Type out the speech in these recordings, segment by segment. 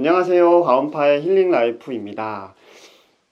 안녕하세요. 가온파의 힐링 라이프입니다.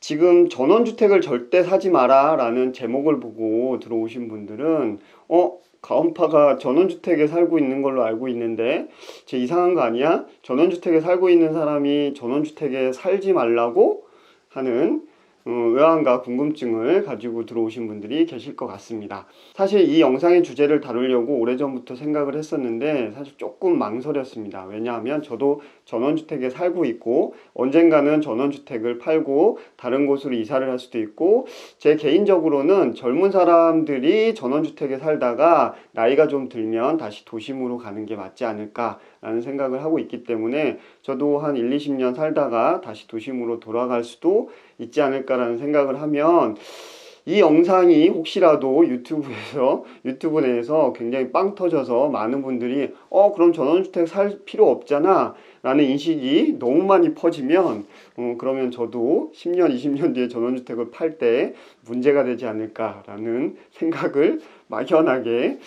지금 전원주택을 절대 사지 마라 라는 제목을 보고 들어오신 분들은, 어, 가온파가 전원주택에 살고 있는 걸로 알고 있는데, 제 이상한 거 아니야? 전원주택에 살고 있는 사람이 전원주택에 살지 말라고 하는 어, 의아함과 궁금증을 가지고 들어오신 분들이 계실 것 같습니다. 사실 이 영상의 주제를 다루려고 오래전부터 생각을 했었는데 사실 조금 망설였습니다. 왜냐하면 저도 전원주택에 살고 있고 언젠가는 전원주택을 팔고 다른 곳으로 이사를 할 수도 있고 제 개인적으로는 젊은 사람들이 전원주택에 살다가 나이가 좀 들면 다시 도심으로 가는 게 맞지 않을까 라는 생각을 하고 있기 때문에 저도 한 1, 20년 살다가 다시 도심으로 돌아갈 수도 있지 않을까라는 생각을 하면 이 영상이 혹시라도 유튜브에서 유튜브 내에서 굉장히 빵 터져서 많은 분들이 어 그럼 전원주택 살 필요 없잖아 라는 인식이 너무 많이 퍼지면 어, 그러면 저도 10년 20년 뒤에 전원주택을 팔 때 문제가 되지 않을까라는 생각을 막연하게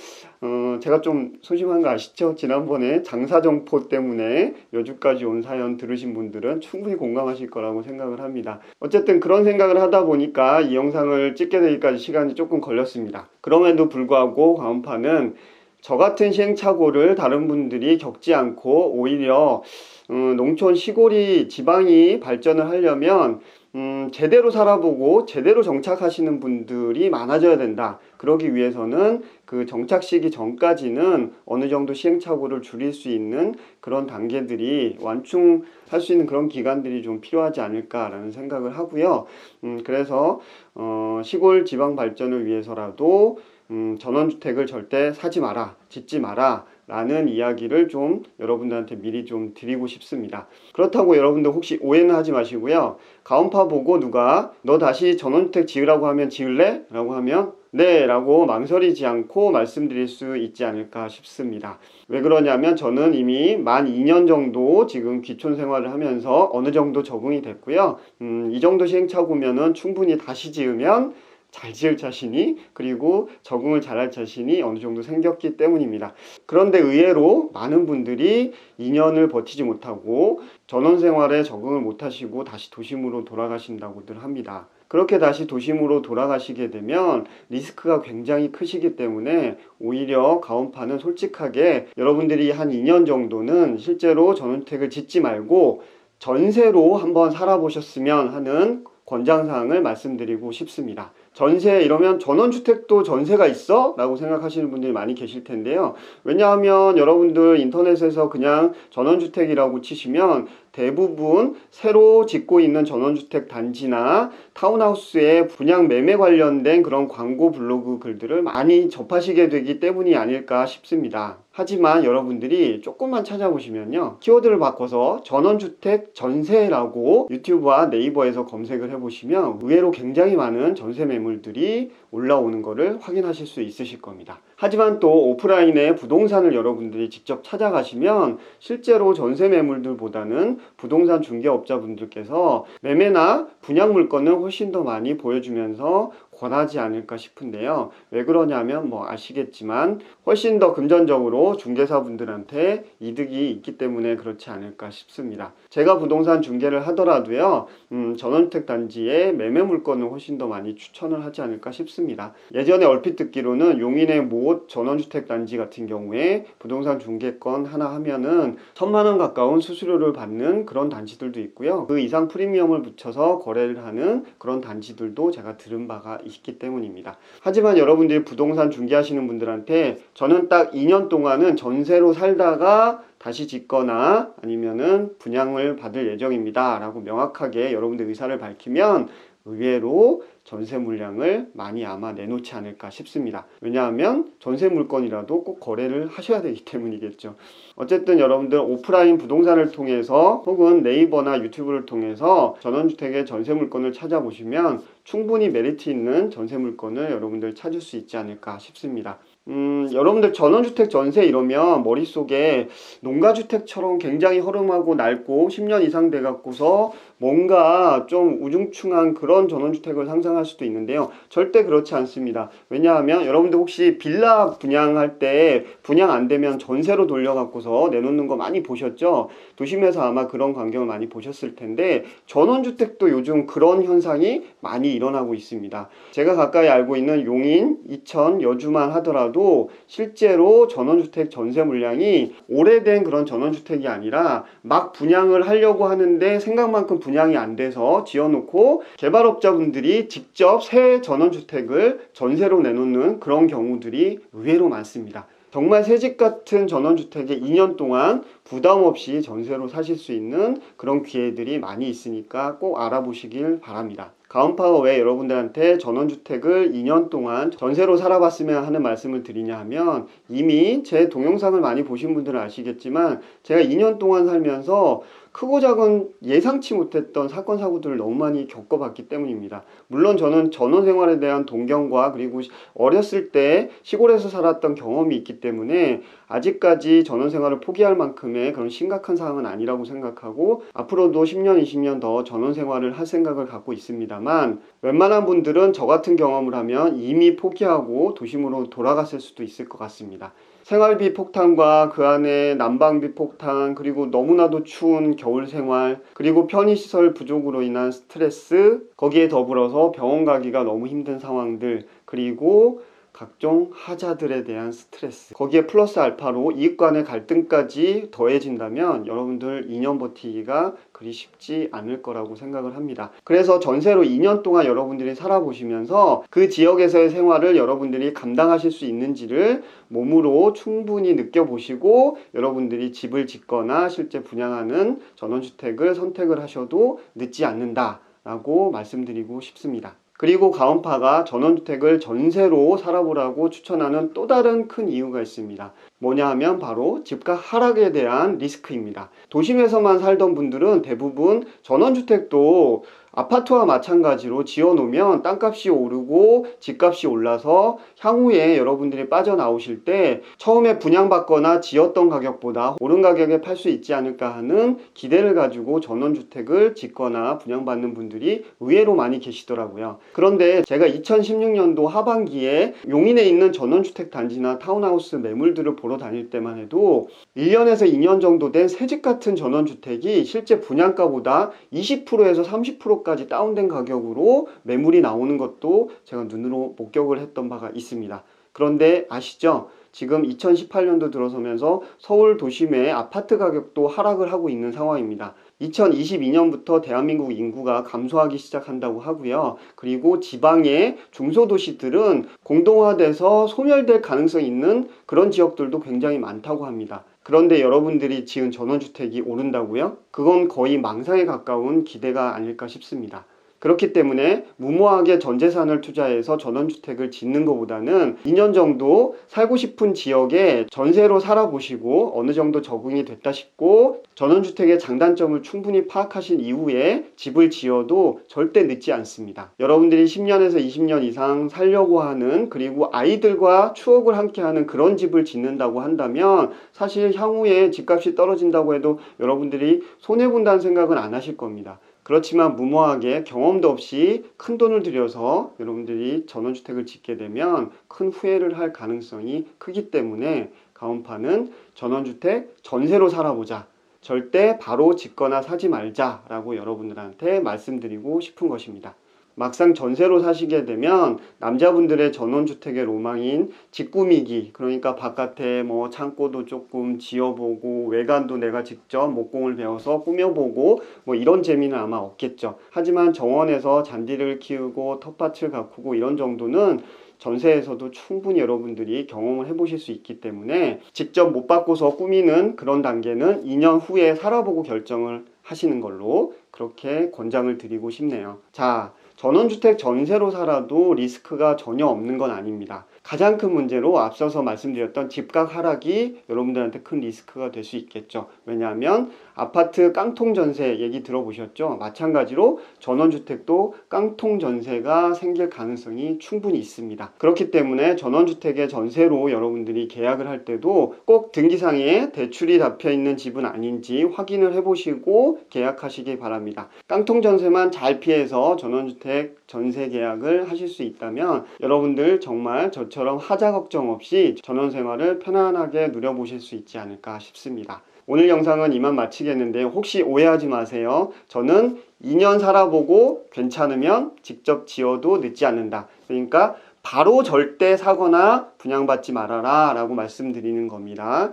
어, 제가 좀 소심한 거 아시죠? 지난번에 장사정포 때문에 여주까지 온 사연 들으신 분들은 충분히 공감하실 거라고 생각을 합니다. 어쨌든 그런 생각을 하다 보니까 이 영상을 찍게 되기까지 시간이 조금 걸렸습니다. 그럼에도 불구하고 가온파는 저 같은 시행착오를 다른 분들이 겪지 않고 오히려 음, 농촌 시골이 지방이 발전을 하려면 음, 제대로 살아보고 제대로 정착하시는 분들이 많아져야 된다. 그러기 위해서는 그 정착 시기 전까지는 어느 정도 시행착오를 줄일 수 있는 그런 단계들이 완충할 수 있는 그런 기간들이 좀 필요하지 않을까라는 생각을 하고요. 음, 그래서 어, 시골 지방 발전을 위해서라도 음, 전원주택을 절대 사지 마라, 짓지 마라. 라는 이야기를 좀 여러분들한테 미리 좀 드리고 싶습니다. 그렇다고 여러분들 혹시 오해는 하지 마시고요. 가온파 보고 누가 너 다시 전원주택 지으라고 하면 지을래? 라고 하면 네 라고 망설이지 않고 말씀드릴 수 있지 않을까 싶습니다. 왜 그러냐면 저는 이미 만 2년 정도 지금 귀촌 생활을 하면서 어느 정도 적응이 됐고요. 음, 이 정도 시행착오면은 충분히 다시 지으면 잘 지을 자신이 그리고 적응을 잘할 자신이 어느 정도 생겼기 때문입니다. 그런데 의외로 많은 분들이 2년을 버티지 못하고 전원 생활에 적응을 못 하시고 다시 도심으로 돌아가신다고들 합니다. 그렇게 다시 도심으로 돌아가시게 되면 리스크가 굉장히 크시기 때문에 오히려 가온파는 솔직하게 여러분들이 한 2년 정도는 실제로 전원택을 짓지 말고 전세로 한번 살아보셨으면 하는 권장사항을 말씀드리고 싶습니다. 전세 이러면 전원주택도 전세가 있어? 라고 생각하시는 분들이 많이 계실 텐데요. 왜냐하면 여러분들 인터넷에서 그냥 전원주택이라고 치시면 대부분 새로 짓고 있는 전원주택 단지나 타운하우스의 분양 매매 관련된 그런 광고 블로그 글들을 많이 접하시게 되기 때문이 아닐까 싶습니다. 하지만 여러분들이 조금만 찾아보시면요. 키워드를 바꿔서 전원주택 전세라고 유튜브와 네이버에서 검색을 해보시면 의외로 굉장히 많은 전세 매물들이 올라오는 것을 확인하실 수 있으실 겁니다. 하지만 또 오프라인의 부동산을 여러분들이 직접 찾아가시면 실제로 전세 매물들보다는 부동산 중개업자분들께서 매매나 분양 물건을 훨씬 더 많이 보여주면서 권하지 않을까 싶은데요. 왜 그러냐면 뭐 아시겠지만 훨씬 더 금전적으로 중개사분들한테 이득이 있기 때문에 그렇지 않을까 싶습니다. 제가 부동산 중개를 하더라도요, 음, 전원주택 단지에 매매 물건을 훨씬 더 많이 추천을 하지 않을까 싶습니다. 예전에 얼핏 듣기로는 용인의 모 전원주택 단지 같은 경우에 부동산 중개권 하나 하면은 천만 원 가까운 수수료를 받는 그런 단지들도 있고요. 그 이상 프리미엄을 붙여서 거래를 하는 그런 단지들도 제가 들은 바가 있기 때문입니다. 하지만 여러분들이 부동산 중개하시는 분들한테 저는 딱 2년 동안은 전세로 살다가 다시 짓거나 아니면은 분양을 받을 예정입니다. 라고 명확하게 여러분들 의사를 밝히면 의외로 전세 물량을 많이 아마 내놓지 않을까 싶습니다. 왜냐하면 전세 물건이라도 꼭 거래를 하셔야 되기 때문이겠죠. 어쨌든 여러분들 오프라인 부동산을 통해서 혹은 네이버나 유튜브를 통해서 전원주택의 전세 물건을 찾아보시면 충분히 메리트 있는 전세 물건을 여러분들 찾을 수 있지 않을까 싶습니다. 음, 여러분들 전원주택 전세 이러면 머릿속에 농가주택처럼 굉장히 허름하고 낡고 10년 이상 돼갖고서 뭔가 좀 우중충한 그런 전원주택을 상상할 수도 있는데요. 절대 그렇지 않습니다. 왜냐하면 여러분들 혹시 빌라 분양할 때 분양 안 되면 전세로 돌려갖고서 내놓는 거 많이 보셨죠? 도심에서 아마 그런 광경을 많이 보셨을 텐데 전원주택도 요즘 그런 현상이 많이 일어나고 있습니다. 제가 가까이 알고 있는 용인, 이천, 여주만 하더라도 실제로 전원주택 전세 물량이 오래된 그런 전원주택이 아니라 막 분양을 하려고 하는데 생각만큼 분양 이 안 돼서 지어놓고 개발업자분들이 직접 새 전원주택을 전세로 내놓는 그런 경우들이 의외로 많습니다. 정말 새집 같은 전원주택에 2년 동안 부담 없이 전세로 사실 수 있는 그런 기회들이 많이 있으니까 꼭 알아보시길 바랍니다. 가온파가 왜 여러분들한테 전원주택을 2년 동안 전세로 살아봤으면 하는 말씀을 드리냐 하면 이미 제 동영상을 많이 보신 분들은 아시겠지만 제가 2년 동안 살면서 크고 작은 예상치 못했던 사건 사고들을 너무 많이 겪어봤기 때문입니다. 물론 저는 전원 생활에 대한 동경과 그리고 어렸을 때 시골에서 살았던 경험이 있기 때문에 아직까지 전원 생활을 포기할 만큼의 그런 심각한 상황은 아니라고 생각하고 앞으로도 10년, 20년 더 전원 생활을 할 생각을 갖고 있습니다 만 웬만한 분들은 저 같은 경험을 하면 이미 포기하고 도심으로 돌아갔을 수도 있을 것 같습니다. 생활비 폭탄과 그 안에 난방비 폭탄 그리고 너무나도 추운 겨울 생활 그리고 편의시설 부족으로 인한 스트레스 거기에 더불어서 병원 가기가 너무 힘든 상황들 그리고 각종 하자들에 대한 스트레스 거기에 플러스 알파로 이익 간의 갈등까지 더해진다면 여러분들 2년 버티기가 그리 쉽지 않을 거라고 생각을 합니다. 그래서 전세로 2년 동안 여러분들이 살아보시면서 그 지역에서의 생활을 여러분들이 감당하실 수 있는지를 몸으로 충분히 느껴보시고 여러분들이 집을 짓거나 실제 분양하는 전원주택을 선택을 하셔도 늦지 않는다 라고 말씀드리고 싶습니다. 그리고 가온파가 전원주택을 전세로 살아보라고 추천하는 또 다른 큰 이유가 있습니다. 뭐냐 하면 바로 집값 하락에 대한 리스크입니다. 도심에서만 살던 분들은 대부분 전원주택도 아파트와 마찬가지로 지어놓으면 땅값이 오르고 집값이 올라서 향후에 여러분들이 빠져나오실 때 처음에 분양받거나 지었던 가격보다 오른 가격에 팔 수 있지 않을까 하는 기대를 가지고 전원주택을 짓거나 분양받는 분들이 의외로 많이 계시더라고요. 그런데 제가 2016년도 하반기에 용인에 있는 전원주택 단지나 타운하우스 매물들을 보러 다닐 때만 해도 1년에서 2년 정도 된 새집 같은 전원주택이 실제 분양가보다 20%에서 30% 까지 다운된 가격으로 매물이 나오는 것도 제가 눈으로 목격을 했던 바가 있습니다. 그런데 아시죠? 지금 2018년도 들어서면서 서울 도심의 아파트 가격도 하락을 하고 있는 상황입니다. 2022년부터 대한민국 인구가 감소하기 시작한다고 하고요. 그리고 지방의 중소도시들은 공동화돼서 소멸될 가능성이 있는 그런 지역들도 굉장히 많다고 합니다. 그런데 여러분들이 지은 전원주택이 오른다고요? 그건 거의 망상에 가까운 기대가 아닐까 싶습니다. 그렇기 때문에 무모하게 전 재산을 투자해서 전원주택을 짓는 것보다는 2년 정도 살고 싶은 지역에 전세로 살아보시고 어느 정도 적응이 됐다 싶고 전원주택의 장단점을 충분히 파악하신 이후에 집을 지어도 절대 늦지 않습니다. 여러분들이 10년에서 20년 이상 살려고 하는 그리고 아이들과 추억을 함께하는 그런 집을 짓는다고 한다면 사실 향후에 집값이 떨어진다고 해도 여러분들이 손해본다는 생각은 안 하실 겁니다. 그렇지만 무모하게 경험도 없이 큰 돈을 들여서 여러분들이 전원주택을 짓게 되면 큰 후회를 할 가능성이 크기 때문에 가온파는 전원주택 전세로 살아보자. 절대 바로 짓거나 사지 말자라고 여러분들한테 말씀드리고 싶은 것입니다. 막상 전세로 사시게 되면 남자분들의 전원주택의 로망인 집 꾸미기 그러니까 바깥에 뭐 창고도 조금 지어보고 외관도 내가 직접 목공을 배워서 꾸며보고 뭐 이런 재미는 아마 없겠죠 하지만 정원에서 잔디를 키우고 텃밭을 가꾸고 이런 정도는 전세에서도 충분히 여러분들이 경험을 해보실 수 있기 때문에 직접 못 바꿔서 꾸미는 그런 단계는 2년 후에 살아보고 결정을 하시는 걸로 그렇게 권장을 드리고 싶네요. 자, 전원주택 전세로 살아도 리스크가 전혀 없는 건 아닙니다. 가장 큰 문제로 앞서서 말씀드렸던 집값 하락이 여러분들한테 큰 리스크가 될 수 있겠죠. 왜냐하면 아파트 깡통 전세 얘기 들어보셨죠? 마찬가지로 전원주택도 깡통 전세가 생길 가능성이 충분히 있습니다. 그렇기 때문에 전원주택의 전세로 여러분들이 계약을 할 때도 꼭 등기상에 대출이 잡혀 있는 집은 아닌지 확인을 해보시고 계약하시기 바랍니다. 깡통 전세만 잘 피해서 전원주택 전세 계약을 하실 수 있다면 여러분들 정말 저 처럼 하자 걱정 없이 전원 생활을 편안하게 누려보실 수 있지 않을까 싶습니다. 오늘 영상은 이만 마치겠는데요. 혹시 오해하지 마세요. 저는 2년 살아보고 괜찮으면 직접 지어도 늦지 않는다. 그러니까 바로 절대 사거나 분양받지 말아라 라고 말씀드리는 겁니다.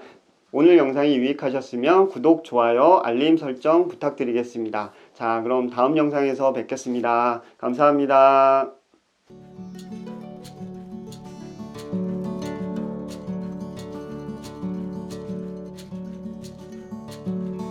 오늘 영상이 유익하셨으면 구독, 좋아요, 알림 설정 부탁드리겠습니다. 자, 그럼 다음 영상에서 뵙겠습니다. 감사합니다.